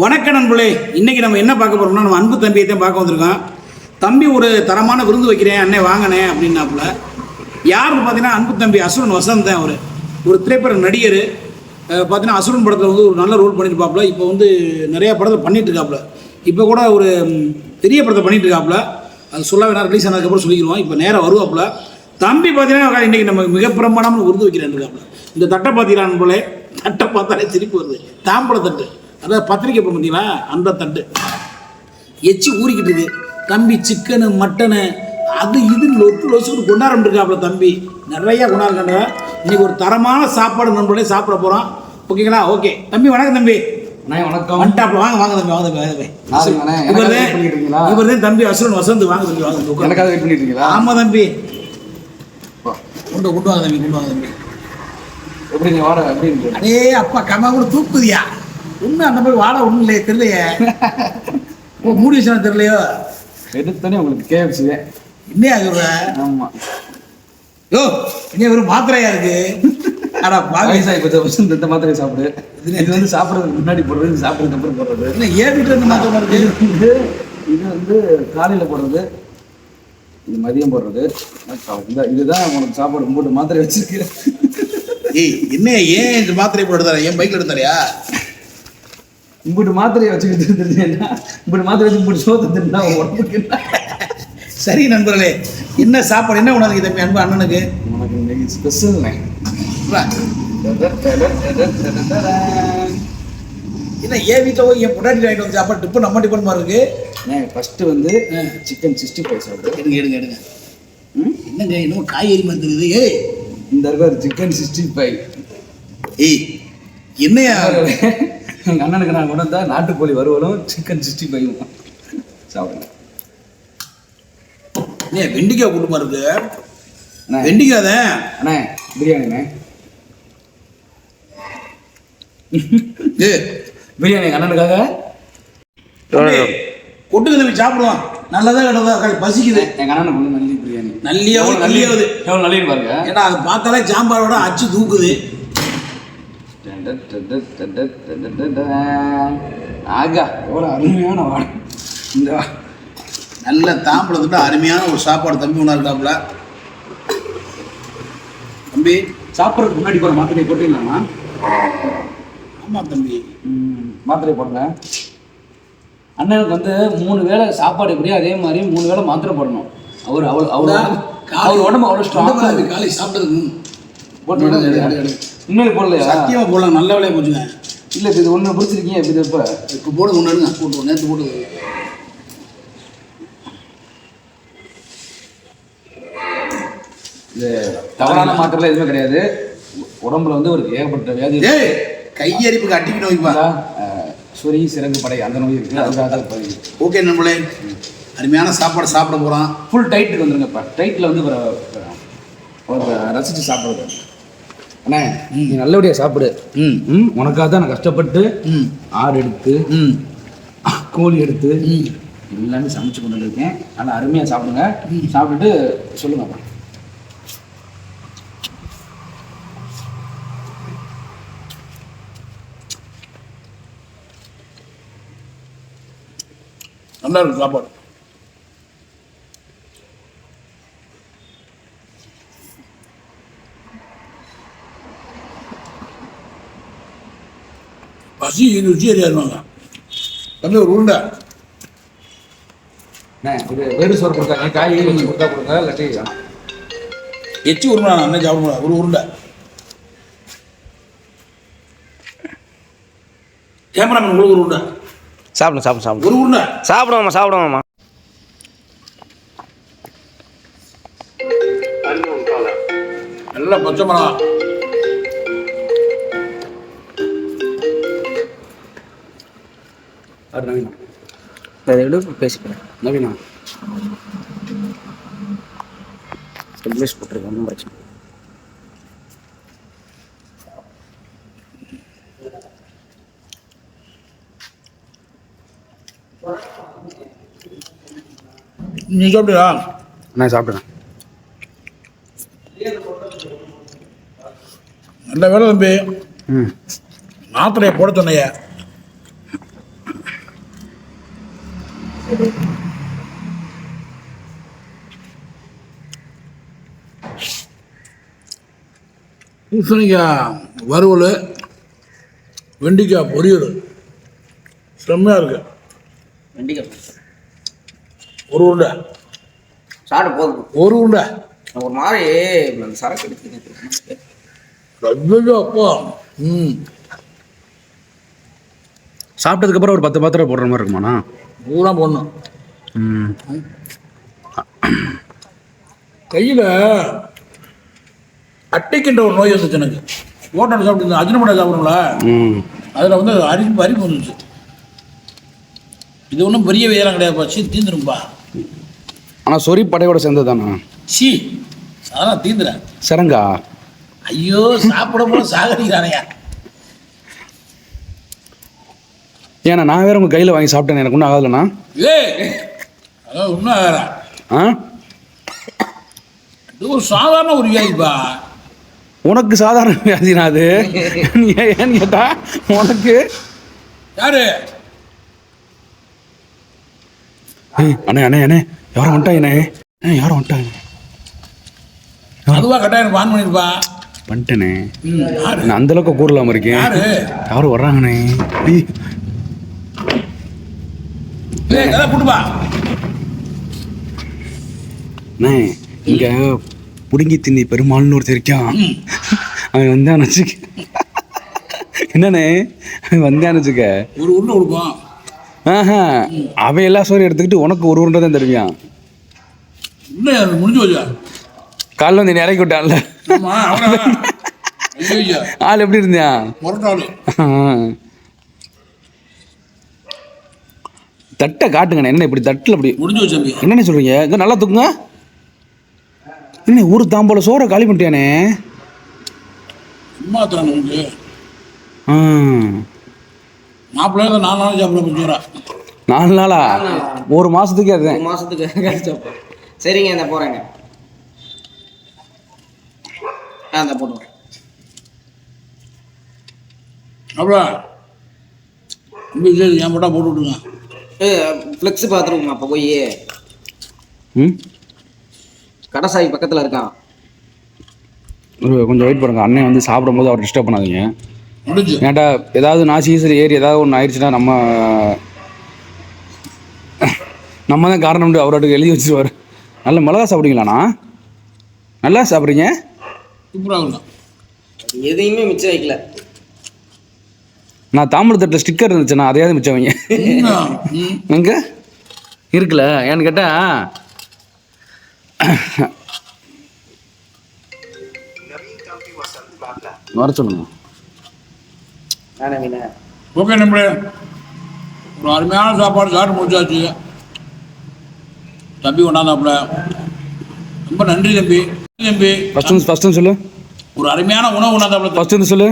வணக்க நண்பர்களே. இன்னைக்கு நம்ம என்ன பார்க்க போறோம்னா நம்ம அன்பு தம்பியை தான் பார்க்க வந்திருக்கோம். தம்பி ஒரு தரமான விருந்து வைக்கிறேன் அண்ணே வாங்கினேன் அப்படின்னாப்புல. யாருன்னு பார்த்தீங்கன்னா அன்பு தம்பி அசுரன் வசந்த் அவர். ஒரு திரைப்பட நடிகர். பார்த்தீங்கன்னா அசுரன் படத்தில் வந்து ஒரு நல்ல ரோல் பண்ணியிருப்பாப்புல இப்போ வந்து நிறையா படத்தில் பண்ணிட்டு இருக்காப்புல இப்போ கூட ஒரு பெரிய படத்தை பண்ணிட்டு இருக்காப்புல அது சொல்ல வேணா ரிலீஸ் ஆனதுக்கப்புறம் சொல்லிக்கிறோம் இப்போ நேராக வருவாப்புல. தம்பி பார்த்தீங்கன்னா இன்னைக்கு நம்ம மிக பிரமாணமான விருந்து வைக்கிறேன் இருக்காப்புல இந்த தட்டை பார்த்தீங்கன்னா நண்பர்களே? தட்டை பார்த்தாலே திருப்பி வருது. தாம்பழ அதாவது பத்திரிக்கை இப்போ பார்த்தீங்களா அந்த தட்டு. எச்சி ஊறிக்கிட்டு இருக்கு. தம்பி சிக்கனு மட்டனு அது இது லொத்து லொசுக்கு கொண்டாடம் இருக்காப்புல தம்பி. நிறையா கொண்டாடுறாங்க. இன்னைக்கு ஒரு தரமான சாப்பாடு நண்பர்களே சாப்பிட போகிறோம் ஓகேங்களா? ஓகே. தம்பி வணக்கம் தம்பி. வணக்கம். வந்துட்டாப்புல. வாங்க வாங்க தம்பி வாங்க தம்பி வாங்க தம்பி. இருக்கீங்களா? இவர்தான் தம்பி அசுரன் வசந்த். வாங்க தம்பி வாங்க தம்பி. எனக்காக வெயிட் பண்ணிட்டு இருக்கீங்களா ஆமா தம்பி. கொண்டு கொண்டு வாங்க தம்பி கொண்டு வாங்க தம்பி. எப்படி நீ வாட இருக்கு அடே அப்பா கம்மா கூட தூக்குதியா? ஒன்றும் அந்த மாதிரி வாழ ஒன்றும் இல்லையே தெரியலையே. ஓ மூடி வச்சா தெரியலையோ? எடுத்தோடனே உங்களுக்கு கேஎஃப்சி என்னையா சொல்ற? ஆமா. யோ இங்கே வெறும் மாத்திரையா இருக்கு? அடா பாவி வயசாகி வருஷம் இந்த மாத்திரை சாப்பிடு. இது வந்து சாப்பிட்றதுக்கு முன்னாடி போடுறது இது சாப்பிட்றதுக்கு அப்புறம் போடுறது. ஏன் வீட்டுல இருந்து மாத்திரை இருக்கு இது வந்து வந்து காலையில போடுறது. இது மதியம் போடுறது. இதுதான் உனக்கு சாப்பாடு மூணு மாத்திரை வச்சிருக்கேன் ஏய் என்ன ஏன் இந்த மாத்திரை போட்டு ஏன் பைக்ல எடுத்தாரியா இம்புட்டு மாத்திரையை வச்சுக்கிட்டு தெரிஞ்சேன்னா இம்புட்டு மாத்திரை வச்சு சோத்து தின்னா உடம்புக்கு? சரி நண்பர்களே என்ன சாப்பாடு என்ன உணர்வு தம்பி அன்பு அண்ணனுக்கு? உனக்கு இன்னைக்கு ஸ்பெஷல்ண்ணே வா. என்ன ஏன் வீட்டில் போய் என் பொட்டாட்டி வாங்கிட்டு வந்து சாப்பாடு டிப்பு நம்ம டிப்பன் மாதிரி இருக்கு? ஃபர்ஸ்ட் வந்து சிக்கன் சிக்ஸ்டி ஃபைவ் சாப்பிடு எடுங்க எடுங்க எடுங்க. ம்? என்னங்க இன்னும் காய்கறி மாதிரி தெரியுது. ஏய். இந்த இருக்கார் சிக்கன் சிக்ஸ்டி ஃபைவ் ஏய் என்னையா? எங்கள் அண்ணனுக்கு நான் கொண்டு வந்தா நாட்டுக்கோழி வறுவலும் சிக்கன் சிக்ஸ்டி ஃபைவும் சாப்பிடுங்க ஏன் வெண்டிக்காய் கூட்டமா இருக்கு அண்ணே. வெண்டிக்காய் தான் அண்ணே. பிரியாணிண்ணே ஏய் பிரியாணி எங்கள் அண்ணனுக்காக ஏய், கொட்டுங்க தம்பி சாப்பிடுவோம் நல்லதா கிடதா பசிக்குது. எங்கள் அண்ணனுக்கு நல்லி பிரியாணி. நல்லியாவும் எவ்வளவு நல்லி நல்லியாவது. எவ்வளோ நல்லின்னு பாருங்க. ஏன்னா அது பார்த்தாலே சாம்பாரோட அச்சு தூக்குது. ஆகா. எவ்வளோ அருமையான வாடை இந்த. நல்ல தாம்பளத்துட்டு அருமையான ஒரு சாப்பாடு தம்பி ஒன்றா இருக்காப்புல. தம்பி. சாப்பிட்றதுக்கு முன்னாடி போகிற மாத்திரையை போட்டுக்கலாமா ஆமா தம்பி. மாத்திரை போடுங்க அண்ணனுக்கு வந்து மூணு வேளை சாப்பாடு எப்படியோ அதே மாதிரி மூணு வேளை மாத்திரை போடணும். அவர் அவ்வளோ அவ்வளோ அவர் உடம்பு அவ்வளோ ஸ்ட்ராங்காக இருக்கு. காலை சாப்பிட்டதுக்கு ம். போட்டு. இன்னும் போடலையா சத்தியமா போடலாம் நல்ல வேலையை போச்சுங்க இல்லை இப்போ இது ஒன்று பிடிச்சிருக்கீங்க இப்போ இது இப்போ இப்போ போடுங்க ஒன்று எடுங்க போட்டு நேற்று போட்டு இது தவறான மாத்திரைலாம் எதுவுமே கிடையாது உடம்புல வந்து ஒரு ஏகப்பட்ட வியாதி கையரிப்புக்கு அட்டிக்கு நோய்ப்பா அஹ், சொறி சிறங்கு படை அந்த நோய் இருக்குது அதுக்காக ஓகே நண்பர்களே அருமையான சாப்பாடு சாப்பிட போகிறோம் ஃபுல் டைட்டுக்கு வந்துருங்க இப்போ டைட்டில் வந்து ரசித்து சாப்பிடுறது அண்ணே. நீ நல்லபடியாக சாப்பிடு. ம். ம்? உனக்காக தான் நான் கஷ்டப்பட்டு ம். ஆடு எடுத்து ம். கோழி எடுத்து ம். எல்லாமே சமைச்சு கொண்டு வந்திருக்கேன் நல்லா அருமையாக சாப்பிடுங்க. சாப்பிட்டுட்டு சொல்லுங்க அப்புறம். நல்லா இருக்கு சாப்பாடு. பசி ருச்சி அறியாருவாங்க தம்பி ஒரு உருண்டை. இது வேறு சோறு கொடுத்தாங்க காய் கொடுத்தா கொடுங்க இல்லாட்டி. எச்சி உருண்டை நான் என்ன சாப்பிட ஒரு உருண்டை. கேமராமேன் உங்களுக்கு ஒரு உருண்டை. சாப்பிடுங்க சாப்பிடு சாப்பிடு ஒரு உருண்டை. சாப்பிடுவோம்மா சாப்பிடுவோம்மா நல்ல பச்சை மிளகா. அது நவீனா. அதை விட பேசிக்கிறேன் நவீனா. இங்கிலீஷ் போட்டிருக்கேன் ஒன்றும் பிரச்சனை. நீ சாப்பிடுயா அண்ணா சாப்பிடுங்க நல்ல வேலை தம்பி? ம். மாத்திரையை போட சொன்னைய. பூசணிக்காய் வறுவல் வெண்டிக்காய் பொரியல். செம்மையாக இருக்கு. வெண்டிக்காய் ஒரு உருண்டை. சாப்பிட்டு போதும். ஒரு உருண்டை. ஒரு மாதிரி சரக்கு எடுத்து ஐயோ அப்பா. ம். சாப்பிட்டதுக்கப்புறம் ஒரு பத்து பாத்திரம் போடுற மாதிரி இருக்குமாண்ணா? பூரா போடணும். ம். கையில் அட்டைக்கின்ற ஒரு நோய் வந்துச்சு எனக்கு. ஹோட்டல் சாப்பிட்டு அஜினமடை சாப்பிடுங்களா ம். அதில் வந்து அரிப்பு அரிப்பு வந்துச்சு இது ஒன்றும் பெரிய வேலை கிடையாதுப்பா சீ தீந்துரும்பா. ஆனால் சொறி படையோட சேர்ந்தது தானே சீ அதெல்லாம் தீந்துறேன் சரங்கா? ஐயோ சாப்பிட போல சாகடிக்கிறானையா? ஏன்னா நான் வேற உங்கள் கையில் வாங்கி சாப்பிட்டேன் எனக்கு ஒன்றும் ஆகலைண்ணா. ஏய் அதான் இன்னும் வேற. ஆ? இது ஒரு சாதாரண ஒரு வியாதிப்பா உனக்கு சாதாரண வியாதினா அது. ஏன்னு கேட்டா உனக்கு. யாரு? அண்ணே அண்ணே அண்ணே யாரும் வந்துட்டாங்கண்ணே ஏ யாரும் வந்துட்டாங்க அதுவா கட்டாயம் பான் பண்ணிருப்பா. யாரு? நான் அந்த அளவுக்கு கூறலாம இருக்கேன். யாரு? யாரும் வர்றாங்கண்ணே ஏய், ஏய் கதை கூட்டுப்பா அண்ணே இங்க புடுங்கி தின்னி பெருமாள்னு ஒருத்தர் இருக்கான். அவன் வந்தான்னு வச்சுக்க. என்னண்ணே அவன் வச்சுக்க. ஒரு உருண்டை கொடுப்போம். ஆஹா அவன் எல்லா சோறையும் எடுத்துக்கிட்டு உனக்கு ஒரு உருண்டை தான் தருவியான் முடிஞ்சு போச்சா? காலைல வந்து இறக்கி விட்டான்ல. ஆள் எப்படி இருந்தான்? தட்டை காட்டுங்கண்ணே. என்ன இப்படி தட்டில் அப்படி முடிஞ்சு போச்சு தம்பி என்னண்ணே சொல்றீங்க? இங்க நல்லா தூக்குங்க. என்ன ஒரு தாம்போல சோறை காலி பண்ணிட்டியானே சும்மா மாப்பிள்ளை நாலு நாள் சாப்பிட போச்சுரா நாலு நாளா? ஒரு ஒரு மாசத்துக்கு கழிச்சப்போ சரிங்க இந்த போறேங்க. ஆ இந்த போட்டு வரேன். அப்புறம் சரி என் போட்டா ஏ ஃப்ளெக்ஸ் பார்த்துருவோமா அப்போ போய். ம்? கடைசாய் பக்கத்தில் இருக்கான். ஒரு கொஞ்சம் வெயிட் பண்ணுங்க. அண்ணன் வந்து சாப்பிடும்போது அவர் டிஸ்டர்ப் பண்ணாதீங்க. முடிஞ்சு. ஏன்டா ஏதாவது நாசி ஈசல் ஏறி ஏதாவது ஒன்று ஆயிடுச்சுன்னா நம்ம நம்ம தான் காரணம் அவரோட எழுதி வச்சிருவார். நல்ல மிளகா சாப்பிடுவீங்களாண்ணா? நல்லா சாப்பிட்றீங்க? சூப்பராக எதையுமே மிச்சம் வைக்கல. நான் தாமிரத்தட்டில் ஸ்டிக்கர் இருந்துச்சுண்ணா அதையாவது மிச்சம் வைங்க. எங்க? இருக்குல்ல ஏன்னு கேட்டா வர சொல்லுங்க. நானே மீனா ஓகே நம்பளே ஒரு அருமையான சாப்பாடு சாப்பிட்டு முடிச்சாச்சு. தம்பி கொண்டாந்தாப்புல. ரொம்ப நன்றி தம்பி. தம்பி ஃபஸ்ட்டு ஃபஸ்ட்டு சொல்லு. ஒரு அருமையான உணவு கொண்டாந்தாப்புல ஃபஸ்ட்டு சொல்லு.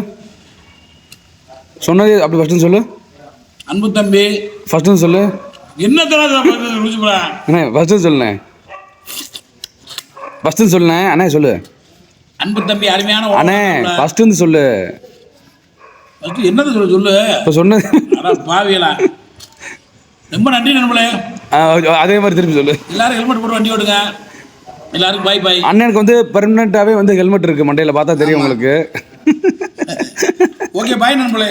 சொன்னது அப்படி ஃபஸ்ட்டு சொல்லு. அன்பு தம்பி. ஃபஸ்ட்டு சொல்லு. என்ன தர ருசிப்பா அண்ணே ஃபஸ்ட்டு சொல்லுண்ணே. ஃபஸ்ட்டு சொல்லுண்ணே. அண்ணே சொல்லு. அன்பு தம்பி அருமையான அண்ணே. ஃபஸ்ட்டு சொல்லு. First என்னது சொல்ல சொல்லு. இப்போ சொன்னது பாவியலா ரொம்ப நன்றி நண்பளே அதே மாதிரி திருப்பி சொல்லு. எல்லாரும் ஹெல்மெட் போட்டு வண்டி ஓடுங்க எல்லாருக்கும் பாய் பாய் அண்ணனுக்கு வந்து பெர்மனண்ட்டாகவே வந்து ஹெல்மெட் இருக்கு மண்டையில். பார்த்தா தெரியும் உங்களுக்கு. ஓகே பாய் நண்பளே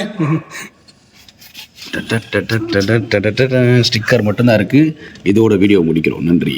ஸ்டிக்கர் மட்டும்தான் இருக்குது இதோட வீடியோ முடிக்கிறோம். நன்றி.